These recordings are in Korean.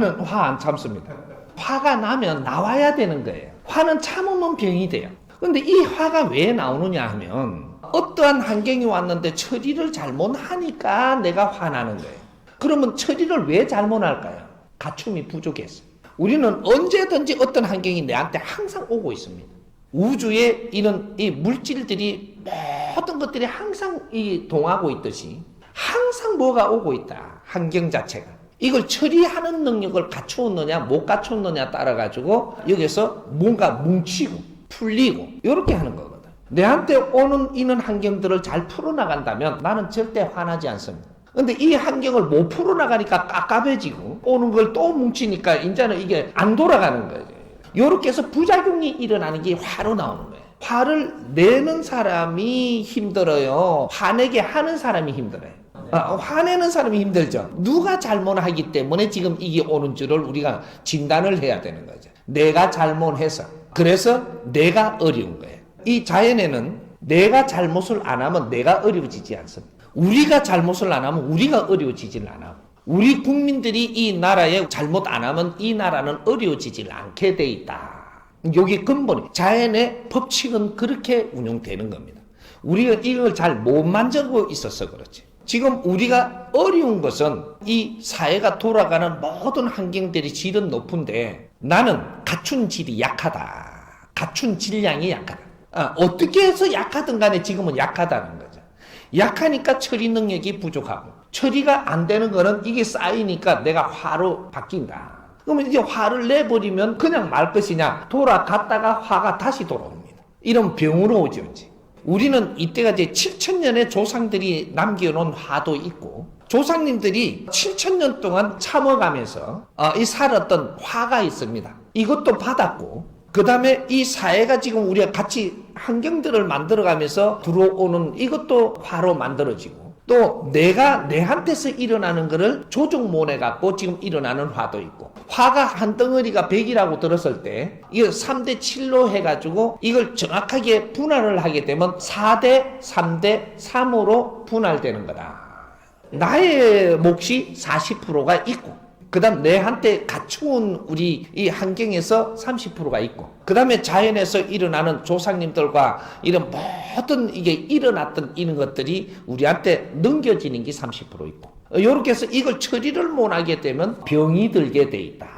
나는 화 안 참습니다. 화가 나면 나와야 되는 거예요. 화는 참으면 병이 돼요. 근데 이 화가 왜 나오느냐 하면 어떠한 환경이 왔는데 처리를 잘못하니까 내가 화나는 거예요. 그러면 처리를 왜 잘못할까요? 갖춤이 부족해서. 우리는 언제든지 어떤 환경이 내한테 항상 오고 있습니다. 우주에 이런 이 물질들이 모든 것들이 항상 이 동하고 있듯이 항상 뭐가 오고 있다. 환경 자체가. 이걸 처리하는 능력을 갖추었느냐 못 갖췄느냐 따라 가지고 여기서 뭔가 뭉치고 풀리고 이렇게 하는 거거든. 내한테 오는 이런 환경들을 잘 풀어나간다면 나는 절대 화나지 않습니다. 근데 이 환경을 못 풀어나가니까 깝깝해지고 오는 걸 또 뭉치니까 이제는 이게 안 돌아가는 거예요. 요렇게 해서 부작용이 일어나는 게 화로 나오는 거예요. 화를 내는 사람이 힘들어요. 화내게 하는 사람이 힘들어요. 아, 화내는 사람이 힘들죠. 누가 잘못하기 때문에 지금 이게 오는 줄을 우리가 진단을 해야 되는 거죠. 내가 잘못해서. 그래서 내가 어려운 거예요. 이 자연에는 내가 잘못을 안 하면 내가 어려워지지 않습니다. 우리가 잘못을 안 하면 우리가 어려워지질 않아. 우리 국민들이 이 나라에 잘못 안 하면 이 나라는 어려워지질 않게 돼 있다. 여기 근본이 자연의 법칙은 그렇게 운영되는 겁니다. 우리가 이걸 잘 못 만져고 있어서 그렇지. 지금 우리가 어려운 것은 이 사회가 돌아가는 모든 환경들이 질은 높은데 나는 갖춘 질이 약하다. 갖춘 질량이 약하다. 아, 어떻게 해서 약하든 간에 지금은 약하다는 거죠. 약하니까 처리 능력이 부족하고 처리가 안 되는 거는 이게 쌓이니까 내가 화로 바뀐다. 그러면 이제 화를 내버리면 그냥 말 것이냐 돌아갔다가 화가 다시 돌아옵니다. 이런 병으로 오죠. 이제. 우리는 이때가 이제 7천년의 조상들이 남겨놓은 화도 있고 조상님들이 7천년 동안 참아가면서 어, 이 살았던 화가 있습니다. 이것도 받았고 그 다음에 이 사회가 지금 우리가 같이 환경들을 만들어가면서 들어오는 이것도 화로 만들어지고 또 내가 내한테서 일어나는 거를 조종모내 갖고 지금 일어나는 화도 있고 화가 한 덩어리가 100이라고 들었을 때 이거 3대 7로 해가지고 이걸 정확하게 분할을 하게 되면 4대 3대 3으로 분할되는 거다. 나의 몫이 40%가 있고 그 다음 내한테 갖추온 우리 이 환경에서 30%가 있고 그 다음에 자연에서 일어나는 조상님들과 이런 모든 이게 일어났던 이런 것들이 우리한테 넘겨지는 게 30% 있고 이렇게 해서 이걸 처리를 못하게 되면 병이 들게 돼 있다.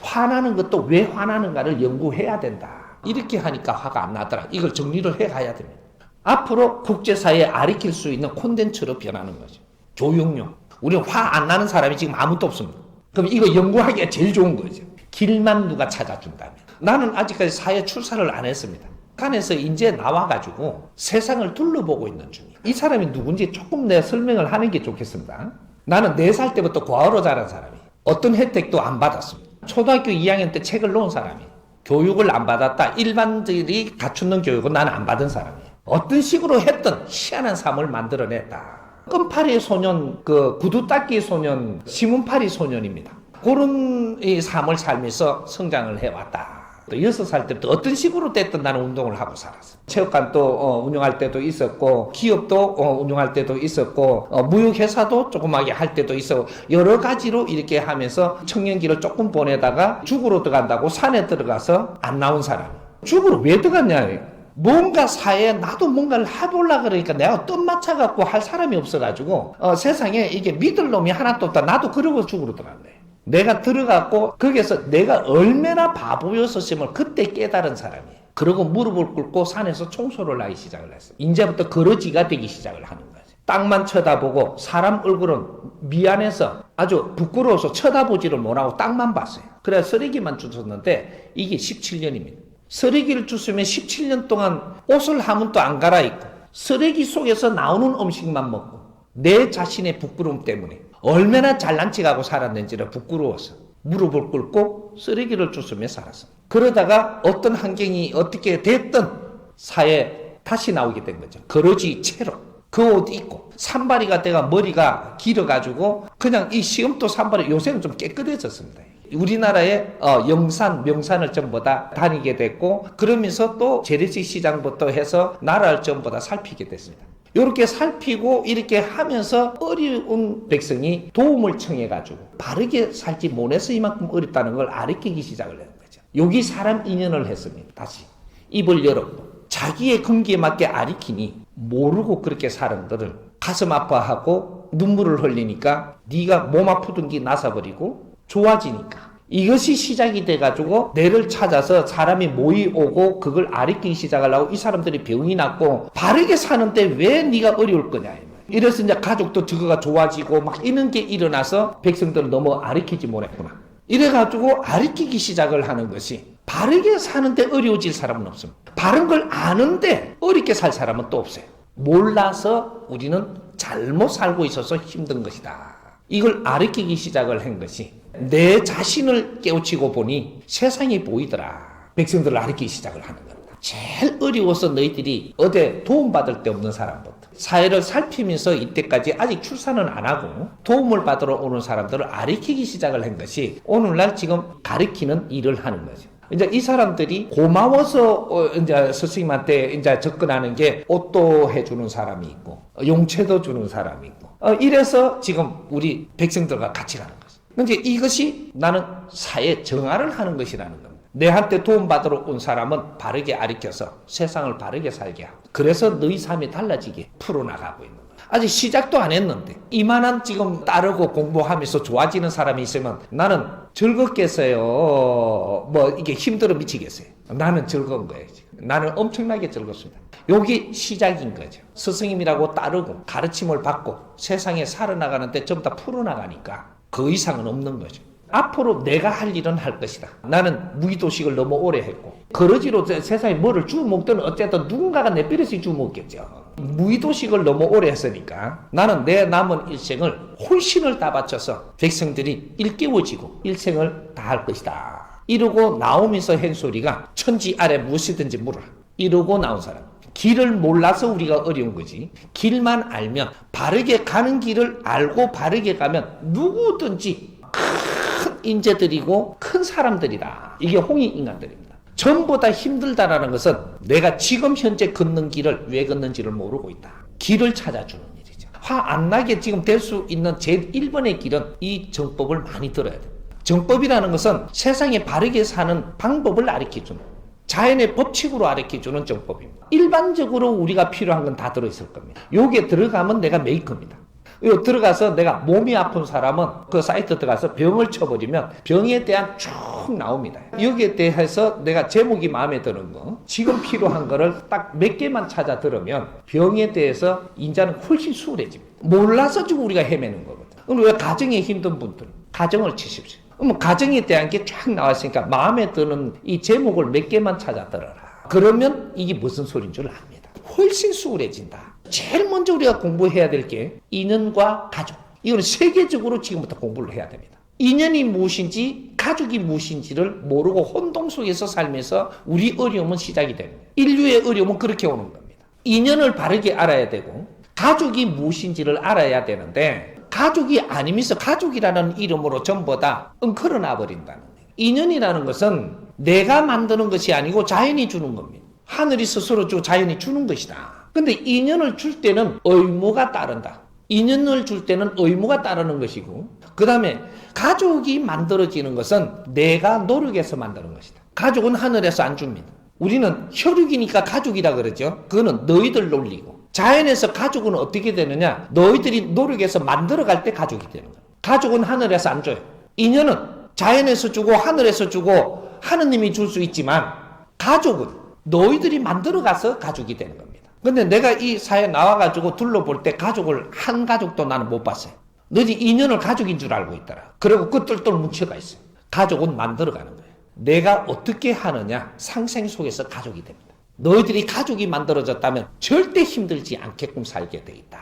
화나는 것도 왜 화나는가를 연구해야 된다. 이렇게 하니까 화가 안 나더라. 이걸 정리를 해 가야 됩니다. 앞으로 국제사회에 아리킬 수 있는 콘텐츠로 변하는 거죠. 조용용. 우리 화 안 나는 사람이 지금 아무도 없습니다 그럼 이거 연구하기가 제일 좋은 거죠. 길만 누가 찾아준다면. 나는 아직까지 사회 출사를 안 했습니다. 북한에서 이제 나와가지고 세상을 둘러보고 있는 중이에요. 이 사람이 누군지 조금 내 설명을 하는 게 좋겠습니다. 나는 4살 때부터 과거로 자란 사람이 어떤 혜택도 안 받았습니다. 초등학교 2학년 때 책을 놓은 사람이 교육을 안 받았다. 일반들이 갖추는 교육은 나는 안 받은 사람이에요. 어떤 식으로 했던 희한한 삶을 만들어냈다. 끈파리 소년, 그 구두 닦기 소년, 시문파리 소년입니다. 그런 이 삶을 살면서 성장을 해왔다. 또 여섯 살 때부터 어떤 식으로 됐든 나는 운동을 하고 살았어. 체육관도 어, 운영할 때도 있었고, 기업도 어, 운영할 때도 있었고, 어, 무역회사도 조그맣게 할 때도 있었고, 여러 가지로 이렇게 하면서 청년기를 조금 보내다가 죽으로 들어간다고 산에 들어가서 안 나온 사람. 죽으로 왜 들어갔냐? 뭔가 사회에 나도 뭔가를 해보려 그러니까 내가 뜬 맞춰갖고 할 사람이 없어가지고 어, 세상에 이게 믿을 놈이 하나도 없다. 나도 그러고 죽으러 들어갔네. 내가 들어갔고 거기서 내가 얼마나 바보였었음을 그때 깨달은 사람이에요. 그러고 무릎을 꿇고 산에서 청소를 하기 시작을 했어요. 이제부터 거러지가 되기 시작을 하는 거죠. 땅만 쳐다보고 사람 얼굴은 미안해서 아주 부끄러워서 쳐다보지를 못하고 땅만 봤어요. 그래 쓰레기만 주셨는데 이게 17년입니다. 쓰레기를 주스면 17년 동안 옷을 한 번도 안 갈아입고 쓰레기 속에서 나오는 음식만 먹고 내 자신의 부끄러움 때문에 얼마나 잘난 척하고 살았는지를 부끄러워서 무릎을 꿇고 쓰레기를 주스며 살았어. 그러다가 어떤 환경이 어떻게 됐든 사회에 다시 나오게 된 거죠. 거러지 채로. 그 옷 입고 산발이가 내가 머리가 길어가지고 그냥 이 시험도 산발이 요새는 좀 깨끗해졌습니다. 우리나라의 어, 영산, 명산을 전부 다 다니게 됐고 그러면서 또 재래식 시장부터 해서 나라를 전부 다 살피게 됐습니다. 이렇게 살피고 이렇게 하면서 어려운 백성이 도움을 청해가지고 바르게 살지 못해서 이만큼 어렵다는 걸 아르키기 시작을 하는 거죠. 여기 사람 인연을 했습니다. 다시 입을 열었고 자기의 근기에 맞게 아리키니 모르고 그렇게 사람들을 가슴 아파하고 눈물을 흘리니까 네가 몸 아프던 게 나서버리고 좋아지니까 이것이 시작이 돼가지고 내를 찾아서 사람이 모이오고 그걸 아리키기 시작을 하고 이 사람들이 병이 났고 바르게 사는데 왜 네가 어려울 거냐. 이래서 이제 가족도 저거가 좋아지고 막 이런 게 일어나서 백성들을 너무 아리키지 못했구나. 이래가지고 아리키기 시작을 하는 것이 바르게 사는데 어려워질 사람은 없습니다. 바른 걸 아는데 어렵게 살 사람은 또 없어요. 몰라서 우리는 잘못 살고 있어서 힘든 것이다. 이걸 아르키기 시작을 한 것이 내 자신을 깨우치고 보니 세상이 보이더라. 백성들을 아르키기 시작을 하는 겁니다. 제일 어려워서 너희들이 어디 도움받을 데 없는 사람부터 사회를 살피면서 이때까지 아직 출산은 안 하고 도움을 받으러 오는 사람들을 아르키기 시작을 한 것이 오늘날 지금 가르키는 일을 하는 거죠. 이제 이 사람들이 고마워서 어, 이제 스승님한테 이제 접근하는 게 옷도 해주는 사람이 있고 어, 용체도 주는 사람이 있고 어, 이래서 지금 우리 백성들과 같이 가는 거 죠. 근데 이것이 나는 사회 정화를 하는 것이라는 겁니다. 내한테 도움받으러 온 사람은 바르게 아리켜서 세상을 바르게 살게 하고 그래서 너희 삶이 달라지게 풀어나가고 있는 거예요. 아직 시작도 안 했는데 이만한 지금 따르고 공부하면서 좋아지는 사람이 있으면 나는 즐겁겠어요. 뭐 이게 힘들어 미치겠어요. 나는 즐거운 거예요. 나는 엄청나게 즐겁습니다. 여기 시작인 거죠. 스승님이라고 따르고 가르침을 받고 세상에 살아나가는데 전부 다 풀어나가니까 그 이상은 없는 거죠. 앞으로 내가 할 일은 할 것이다. 나는 무기도식을 너무 오래 했고 거러지로 세- 세상에 뭐를 주워 먹든 어쨌든 누군가가 내 삐릇이 주워 먹겠죠. 무기도식을 너무 오래 했으니까 나는 내 남은 일생을 혼신을 다 바쳐서 백성들이 일깨워지고 일생을 다할 것이다. 이러고 나오면서 한 소리가 천지 아래 무엇이든지 물어라. 이러고 나온 사람. 길을 몰라서 우리가 어려운 거지. 길만 알면 바르게 가는 길을 알고 바르게 가면 누구든지 큰 인재들이고 큰 사람들이다. 이게 홍익 인간들입니다. 전부 다 힘들다라는 것은 내가 지금 현재 걷는 길을 왜 걷는지를 모르고 있다. 길을 찾아주는 일이죠. 화 안 나게 지금 될 수 있는 제일 1번의 길은 이 정법을 많이 들어야 돼요. 정법이라는 것은 세상에 바르게 사는 방법을 가르쳐 주는 자연의 법칙으로 가르쳐주는 정법입니다. 일반적으로 우리가 필요한 건 다 들어있을 겁니다. 여기에 들어가면 내가 메이커입니다. 요 들어가서 내가 몸이 아픈 사람은 그 사이트 들어가서 병을 쳐버리면 병에 대한 쭉 나옵니다. 여기에 대해서 내가 제목이 마음에 드는 거, 지금 필요한 거를 딱 몇 개만 찾아 들으면 병에 대해서 인자는 훨씬 수월해집니다. 몰라서 지금 우리가 헤매는 거거든. 그럼 왜 가정에 힘든 분들, 가정을 치십시오. 그럼 가정에 대한 게 쫙 나왔으니까 마음에 드는 이 제목을 몇 개만 찾아 들어라. 그러면 이게 무슨 소리인 줄 압니다. 훨씬 수월해진다. 제일 먼저 우리가 공부해야 될 게 인연과 가족. 이거는 세계적으로 지금부터 공부를 해야 됩니다. 인연이 무엇인지 가족이 무엇인지를 모르고 혼동 속에서 살면서 우리 어려움은 시작이 됩니다. 인류의 어려움은 그렇게 오는 겁니다. 인연을 바르게 알아야 되고 가족이 무엇인지를 알아야 되는데 가족이 아니면서 가족이라는 이름으로 전부 다 엉클어놔 버린다는 거예요. 인연이라는 것은 내가 만드는 것이 아니고 자연이 주는 겁니다. 하늘이 스스로 주고 자연이 주는 것이다. 근데 인연을 줄 때는 의무가 따른다. 인연을 줄 때는 의무가 따르는 것이고, 그 다음에 가족이 만들어지는 것은 내가 노력해서 만드는 것이다. 가족은 하늘에서 안 줍니다. 우리는 혈육이니까 가족이라 그러죠. 그거는 너희들 논리고. 자연에서 가족은 어떻게 되느냐? 너희들이 노력해서 만들어갈 때 가족이 되는 거야. 가족은 하늘에서 안 줘요. 인연은 자연에서 주고 하늘에서 주고 하느님이 줄 수 있지만 가족은 너희들이 만들어가서 가족이 되는 겁니다. 근데 내가 이 사회 나와가지고 둘러볼 때 가족을 한 가족도 나는 못 봤어요. 너희 인연을 가족인 줄 알고 있더라. 그리고 그 똘똘 뭉쳐가 있어요. 가족은 만들어가는 거예요. 내가 어떻게 하느냐 상생 속에서 가족이 됩니다. 너희들이 가족이 만들어졌다면 절대 힘들지 않게끔 살게 돼 있다.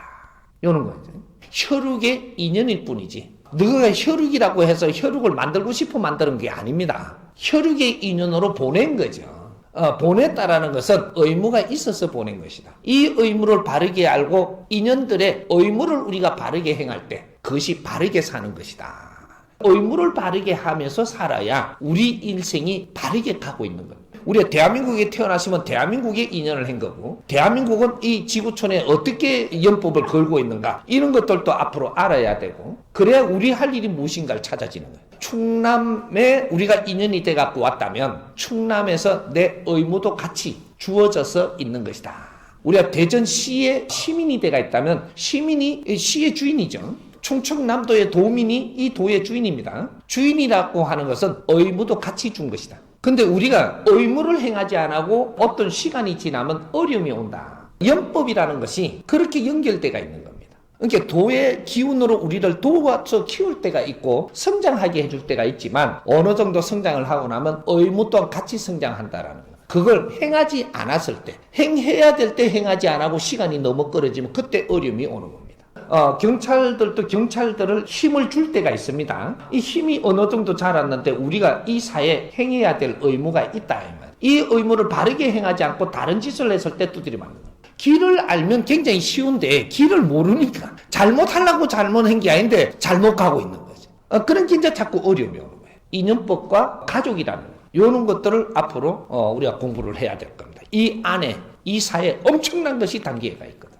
이런 거죠. 혈육의 인연일 뿐이지. 너가 혈육이라고 해서 혈육을 만들고 싶어 만드는 게 아닙니다. 혈육의 인연으로 보낸 거죠. 어, 보냈다라는 것은 의무가 있어서 보낸 것이다. 이 의무를 바르게 알고 인연들의 의무를 우리가 바르게 행할 때 그것이 바르게 사는 것이다. 의무를 바르게 하면서 살아야 우리 인생이 바르게 가고 있는 것. 우리가 대한민국에 태어났으면 대한민국에 인연을 한 거고 대한민국은 이 지구촌에 어떻게 연법을 걸고 있는가 이런 것들도 앞으로 알아야 되고 그래야 우리 할 일이 무엇인가를 찾아지는 거예요. 충남에 우리가 인연이 돼 갖고 왔다면 충남에서 내 의무도 같이 주어져서 있는 것이다. 우리가 대전시의 시민이 돼가 있다면 시민이 이 시의 주인이죠. 충청남도의 도민이 이 도의 주인입니다. 주인이라고 하는 것은 의무도 같이 준 것이다. 근데 우리가 의무를 행하지 않고 어떤 시간이 지나면 어려움이 온다. 연법이라는 것이 그렇게 연결돼가 있는 겁니다. 그러니까 도의 기운으로 우리를 도와서 키울 때가 있고 성장하게 해줄 때가 있지만 어느 정도 성장을 하고 나면 의무 또한 같이 성장한다라는 거예요. 그걸 행하지 않았을 때, 행해야 될 때 행하지 않고 시간이 너무 끌어지면 그때 어려움이 오는 겁니다. 어, 경찰들도 경찰들을 힘을 줄 때가 있습니다. 이 힘이 어느 정도 자랐는데 우리가 이 사회에 행해야 될 의무가 있다. 이, 의무를 바르게 행하지 않고 다른 짓을 했을 때 두드려 맞는 거예요. 길을 알면 굉장히 쉬운데 길을 모르니까 잘못하려고 잘못한 게 아닌데 잘못 가고 있는 거죠. 어, 그런 게 이제 자꾸 어려움이 오는 거예요. 인연법과 가족이라는 거. 이런 것들을 앞으로 어, 우리가 공부를 해야 될 겁니다. 이 안에 이 사회에 엄청난 것이 담겨가 있거든.